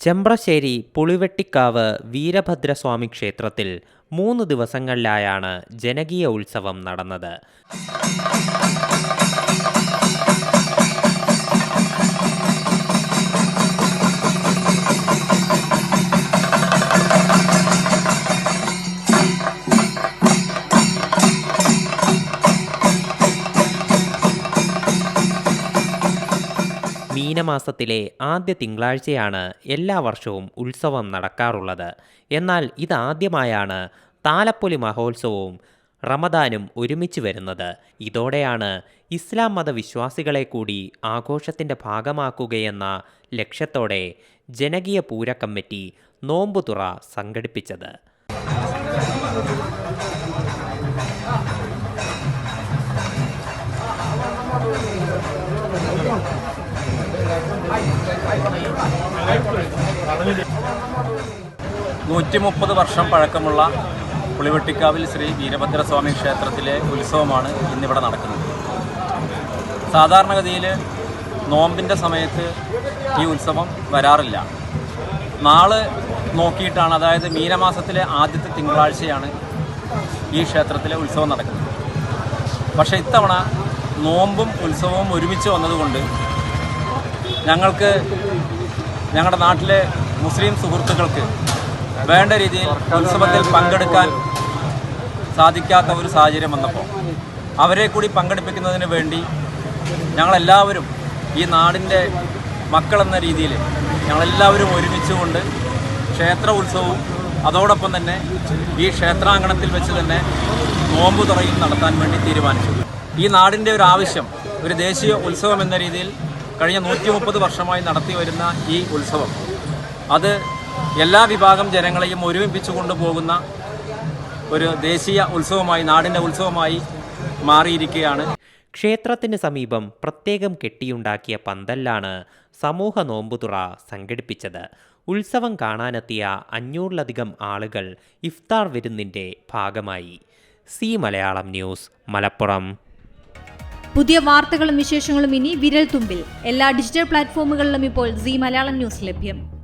ചെമ്പ്രശ്ശേരി പുളിവെട്ടിക്കാവ് വീരഭദ്രസ്വാമി ക്ഷേത്രത്തിൽ മൂന്ന് ദിവസങ്ങളിലായാണ് ജനകീയ ഉത്സവം നടന്നത്. മീനമാസത്തിലെ ആദ്യ തിങ്കളാഴ്ചയാണ് എല്ലാ വർഷവും ഉത്സവം നടക്കാറുള്ളത്. എന്നാൽ ഇതാദ്യമായാണ് താലപ്പൊലി മഹോത്സവവും റമദാനും ഒരുമിച്ച് വരുന്നത്. ഇതോടെയാണ് ഇസ്ലാം മതവിശ്വാസികളെ കൂടി ആഘോഷത്തിന്റെ ഭാഗമാക്കുകയെന്ന ലക്ഷ്യത്തോടെ ജനകീയ പൂര കമ്മിറ്റി നോമ്പുതുറ സംഘടിപ്പിച്ചത്. നൂറ്റി മുപ്പത് വർഷം പഴക്കമുള്ള പുളിവെട്ടിക്കാവിൽ ശ്രീ വീരഭദ്രസ്വാമി ക്ഷേത്രത്തിലെ ഉത്സവമാണ് ഇന്നിവിടെ നടക്കുന്നത്. സാധാരണഗതിയിൽ നോമ്പിന്റെ സമയത്ത് ഈ ഉത്സവം വരാറില്ല. നാൾ നോക്കിയിട്ടാണ് അതായത് മീനമാസത്തിലെ ആദ്യത്തെ തിങ്കളാഴ്ചയാണ് ഈ ക്ഷേത്രത്തിലെ ഉത്സവം നടക്കുന്നത്. പക്ഷേ ഇത്തവണ നോമ്പും ഉത്സവവും ഒരുമിച്ച് വന്നതുകൊണ്ട് ഞങ്ങൾക്ക് ഞങ്ങളുടെ നാട്ടിലെ മുസ്ലിം സുഹൃത്തുക്കൾക്ക് വേണ്ട രീതിയിൽ ഉത്സവത്തിൽ പങ്കെടുക്കാൻ സാധിക്കാത്ത ഒരു സാഹചര്യം വന്നപ്പോൾ അവരെ കൂടി പങ്കെടുപ്പിക്കുന്നതിന് വേണ്ടി ഞങ്ങളെല്ലാവരും ഈ നാടിന്റെ മക്കളെന്ന രീതിയിൽ ഞങ്ങളെല്ലാവരും ഒരുമിച്ചുകൊണ്ട് ക്ഷേത്ര ഉത്സവവും അതോടൊപ്പം തന്നെ ഈ ക്ഷേത്രാങ്കണത്തിൽ വെച്ച് തന്നെ നോമ്പ് തുറയും നടത്താൻ വേണ്ടി തീരുമാനിച്ചു. ഈ നാടിന്റെ ഒരു ആവശ്യം ഒരു ദേശീയ ഉത്സവം എന്ന രീതിയിൽ കഴിഞ്ഞ നൂറ്റി വർഷമായി നടത്തി വരുന്ന ഈ ഉത്സവം അത് എല്ലാ വിഭാഗം ജനങ്ങളെയും ഒരുമിപ്പിച്ചു കൊണ്ടുപോകുന്ന ഒരു ദേശീയ ഉത്സവമായി നാടിന്റെ ഉത്സവമായി മാറിയിരിക്കുകയാണ്. ക്ഷേത്രത്തിന് സമീപം പ്രത്യേകം കെട്ടിയുണ്ടാക്കിയ പന്തലിലാണ് സമൂഹ നോമ്പുതുറ സംഘടിപ്പിച്ചത്. ഉത്സവം കാണാനെത്തിയ അഞ്ഞൂറിലധികം ആളുകൾ ഇഫ്താർ വിരുന്നിന്റെ ഭാഗമായി. C Malayalam news Malappuram. പുതിയ വാർത്തകളും വിശേഷങ്ങളും ഇനി വിരൽ തുമ്പിൽ എല്ലാ ഡിജിറ്റൽ പ്ലാറ്റ്ഫോമുകളിലും ഇപ്പോൾ സി മലയാളം ന്യൂസ് ലഭ്യം.